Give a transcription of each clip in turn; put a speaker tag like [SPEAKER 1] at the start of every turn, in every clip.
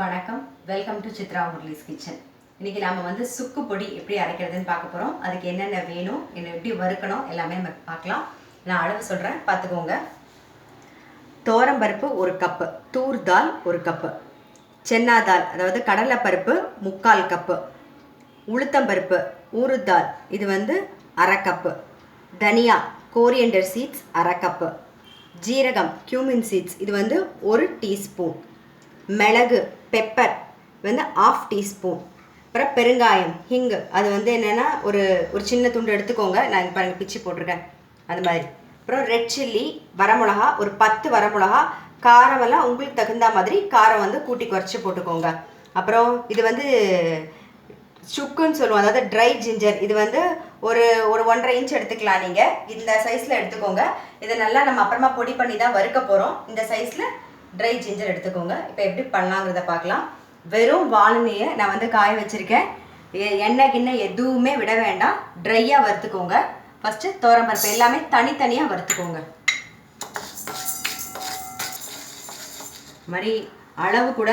[SPEAKER 1] வணக்கம். Welcome to Chitra Murali's kitchen. இன்றைக்கி நாம் வந்து சுக்கு பொடி எப்படி அரைக்கிறதுன்னு பார்க்க போகிறோம் அதுக்கு என்னென்ன வேணும் என்ன எப்படி வறுக்கணும் எல்லாமே நம்ம பார்க்கலாம். நான் அளவு சொல்கிறேன் பார்த்துக்கோங்க. தோரம்பருப்பு ஒரு கப்பு தூர் தால் ஒரு கப்பு சென்னா தால் அதாவது கடலைப்பருப்பு முக்கால் கப்பு உளுத்தம்பருப்பு ஊறுதால் இது வந்து அரை கப்பு தனியா கோரியண்டர் சீட்ஸ் அரை கப்பு ஜீரகம் கியூமின் சீட்ஸ் இது வந்து ஒரு டீஸ்பூன் மிளகு பெப்பர் வந்து ஆஃப் டீஸ்பூன் அப்புறம் பெருங்காயம் ஹிங்கு. அது வந்து என்னென்னா ஒரு ஒரு சின்ன துண்டு எடுத்துக்கோங்க. நான் இங்க பாருங்க பிச்சு போட்டிருக்கேன். அது மாதிரி. அப்புறம் ரெட் சில்லி வரமிளகா ஒரு பத்து வரமிளகா காரமெல்லாம் உங்களுக்கு தகுந்த மாதிரி காரம் வந்து கூட்டி குறைச்சி போட்டுக்கோங்க. அப்புறம் இது வந்து சுக்குன்னு சொல்லுவோம். அதாவது ட்ரை ஜிஞ்சர் இது வந்து ஒரு ஒரு ஒன்றரை இன்ச் எடுத்துக்கலாம் நீங்கள் இந்த சைஸில் எடுத்துக்கோங்க. இதை நல்லா நம்ம அப்புறமா பொடி பண்ணி தான் வறுக்க போகிறோம் இந்த சைஸில் ட்ரை ஜிஞ்சர் எடுத்துக்கோங்க. இப்போ எப்படி பண்ணலாங்கிறத பார்க்கலாம். வெறும் வாழனையை நான் வந்து காய வச்சுருக்கேன். எண்ணெய் கிண்ணெய் எதுவுமே விட வேண்டாம். ட்ரையாக வறுத்துக்கோங்க. ஃபஸ்ட்டு தோரம்பருப்பு எல்லாமே தனித்தனியாக வறுத்துக்கோங்க. மாதிரி அளவு கூட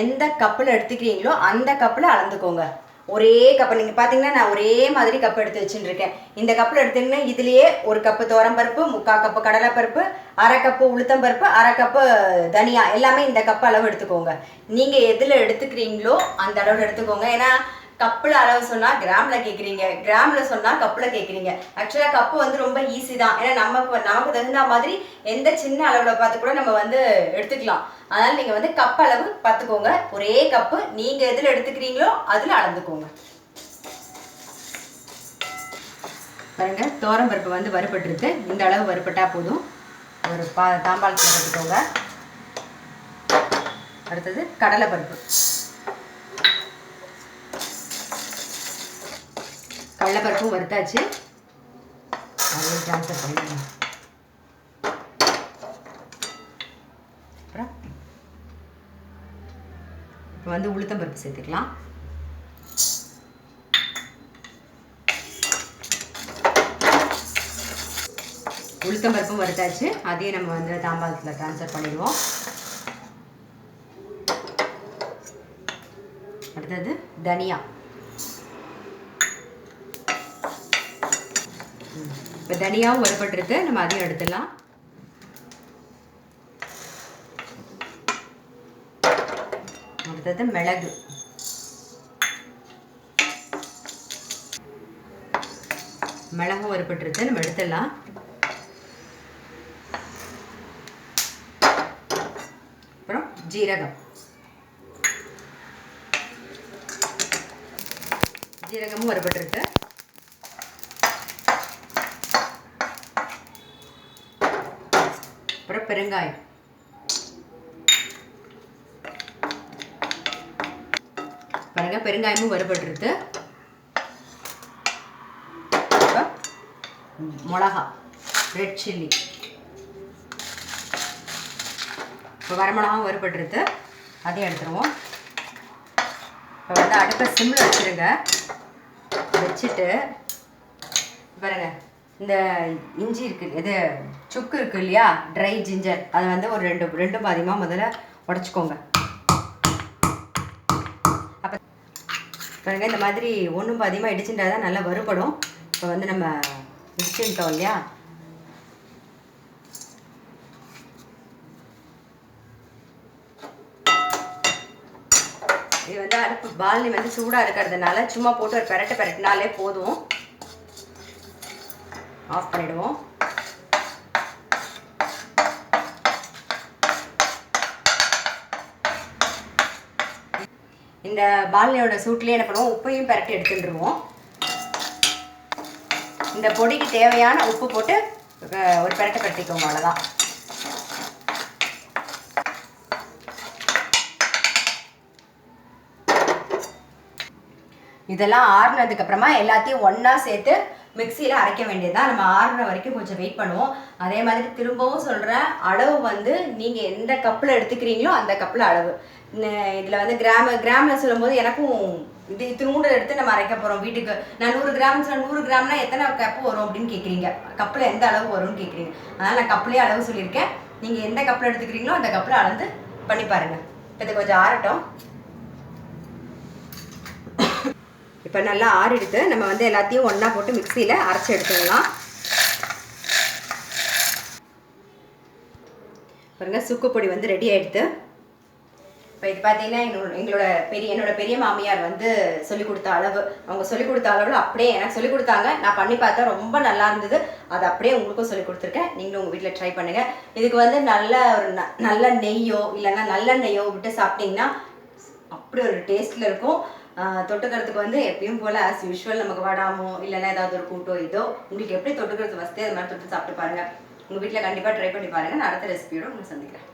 [SPEAKER 1] எந்த கப்பில் எடுத்துக்கிறீங்களோ அந்த கப்பில் அளந்துக்கோங்க. ஒரே கப்பு நீங்கள் பார்த்தீங்கன்னா நான் ஒரே மாதிரி கப் எடுத்து வச்சுட்டு இருக்கேன் இந்த கப்பில் எடுத்தீங்கன்னா இதுலேயே ஒரு கப்பு பருப்பு முக்கால் கப்பு கடலைப்பருப்பு அரை கப்பு உளுத்தம்பருப்பு அரை கப்பு தனியா. எல்லாமே இந்த கப்பு அளவு எடுத்துக்கோங்க. நீங்கள் எதில் எடுத்துக்கிறீங்களோ அந்த அளவு எடுத்துக்கோங்க. ஏன்னா கப்பில் அளவு சொன்னால் கிராமில் கேட்குறீங்க கிராமில் சொன்னால் கப்பில் கேட்குறீங்க ஆக்சுவலாக கப்பு வந்து ரொம்ப ஈஸி தான். ஏன்னா நமக்கு நமக்கு தகுந்த மாதிரி எந்த சின்ன அளவில் பார்த்து கூட நம்ம வந்து எடுத்துக்கலாம். அதனால் நீங்கள் வந்து கப் அளவு பார்த்துக்கோங்க. ஒரே கப்பு நீங்கள் எதில் எடுத்துக்கிறீங்களோ அதில் அளந்துக்கோங்க. பாருங்க பருப்பு வந்து வறுபட்டுருக்கு. இந்த அளவு வறுபட்டா போதும். ஒரு பா தாம்பாளத்தில் எடுத்துக்கோங்க அடுத்தது கடலை பருப்பு. கடலைப்பருப்பும் வறுத்தாச்சு. அதையும் ட்ரான்ஸ்ஃபர் பண்ணி அப்புறம் இப்போ வந்து உளுத்தம்பருப்பு சேர்த்துக்கலாம். உளுத்தம்பருப்பும் வறுத்தாச்சு. அதையும் நம்ம வந்து தாம்பாளத்தில் ட்ரான்ஸ்ஃபர் பண்ணிடுவோம். அடுத்தது தனியா. இப்போ தனியாகவும் வரப்பட்டிருக்கு. நம்ம அதையும் எடுத்துடலாம். அடுத்தது மிளகு. மிளகும் வரப்பட்டிருக்கு. நம்ம எடுத்துடலாம். அப்புறம் ஜீரகம். ஜீரகமும் வரப்பட்டிருக்கு அப்புறம் பெருங்காயம். பாருங்க பெருங்காயமும் வறுபட்டுருது மிளகா ரெட் சில்லி இப்போ வரமிளகாவும் வறுபட்டுருது அதையும் எடுத்துருவோம். இப்போ வந்து அடுப்பை சிம்மில் வச்சுருங்க. வச்சுட்டு பாருங்கள் இந்த இஞ்சி இருக்கு இது சுக்கு இருக்கு இல்லையா? ட்ரை ஜிஞ்சர் அதை வந்து ஒரு ரெண்டு ரெண்டு பாதியமாக முதல்ல உடச்சிக்கோங்க. அப்போ பாருங்க இந்த மாதிரி ஒன்றும் பாதியமாக இடிச்சுட்டா தான் நல்லா வறுபடும். இப்போ வந்து நம்ம இடிச்சுட்டோம் இல்லையா? இது வந்து அடுப்பு பால்னி வந்து சூடாக இருக்கிறதுனால சும்மா போட்டு ஒரு பெரட்டு பெரட்டினாலே போதும். ஆஃப் பண்ணிடுவோம். இந்த பால்னியோட சூட்லேயே என்ன பண்ணுவோம்? உப்பையும் பரட்டி எடுத்துட்டுருவோம். இந்த பொடிக்கு தேவையான உப்பு போட்டு ஒரு பரட்டை பரட்டிக்கோங்க அவ்வளோதான் இதெல்லாம் ஆறுனதுக்கு அப்புறமா எல்லாத்தையும் ஒன்றா சேர்த்து மிக்சியில் அரைக்க வேண்டியதுதான். நம்ம ஆறுன வரைக்கும் கொஞ்சம் வெயிட் பண்ணுவோம். அதே மாதிரி திரும்பவும் சொல்கிறேன் அளவு வந்து நீங்கள் எந்த கப்பில் எடுத்துக்கிறீங்களோ அந்த கப்பில் அளவு. இதில் வந்து கிராம கிராமில் சொல்லும்போது எனக்கும் இது திரும்ப எடுத்து நம்ம அரைக்க போகிறோம் வீட்டுக்கு நான் நூறு கிராம் நூறு கிராம்னா எத்தனை கப்பு வரும் அப்படின்னு கேட்குறீங்க கப்பில் எந்த அளவு வரும்னு கேட்குறீங்க அதனால் நான் கப்பிலே அளவு சொல்லியிருக்கேன். நீங்கள் எந்த கப்பில் எடுத்துக்கிறீங்களோ அந்த கப்பில் அளந்து பண்ணி பாருங்கள் இப்போ இது கொஞ்சம் ஆறட்டும். இப்போ நல்லா ஆறிடுது. நம்ம வந்து எல்லாத்தையும் ஒன்றா போட்டு மிக்சியில் அரைச்சி எடுத்துக்கலாம் பாருங்கள் சுக்கு பொடி வந்து ரெடி ஆகிடுது இப்போ இது பார்த்தீங்கன்னா எங்களோட எங்களோட பெரிய என்னோட பெரிய மாமியார் வந்து சொல்லி கொடுத்த அளவு. அவங்க சொல்லி கொடுத்த அளவில் அப்படியே எனக்கு சொல்லி கொடுத்தாங்க. நான் பண்ணி பார்த்தேன் ரொம்ப நல்லா இருந்தது. அது அப்படியே உங்களுக்கும் சொல்லி கொடுத்துருக்கேன். நீங்களும் உங்கள் வீட்டில் ட்ரை பண்ணுங்கள் இதுக்கு வந்து நல்ல ஒரு ந- நல்ல நெய்யோ இல்லைன்னா நல்ல நெய்யோ விட்டு சாப்பிட்டீங்கன்னா அப்படி ஒரு டேஸ்ட்டில் இருக்கும். தொட்டுக்கிறதுக்கு வந்து எப்பயும் போல் ஆஸ் யூஷுவல் நமக்கு வடாமோ இல்லைன்னா ஏதாவது ஒரு கூட்டோ இதோ உங்களுக்கு எப்படி தொட்டுக்கிறது வசதி அது மாதிரி தொட்டு சாப்பிட்டு பாருங்கள் உங்கள் வீட்டில் கண்டிப்பாக ட்ரை பண்ணி பாருங்கள் நான் அடுத்த ரெசிபியோட உங்களை சந்திக்கிறேன்.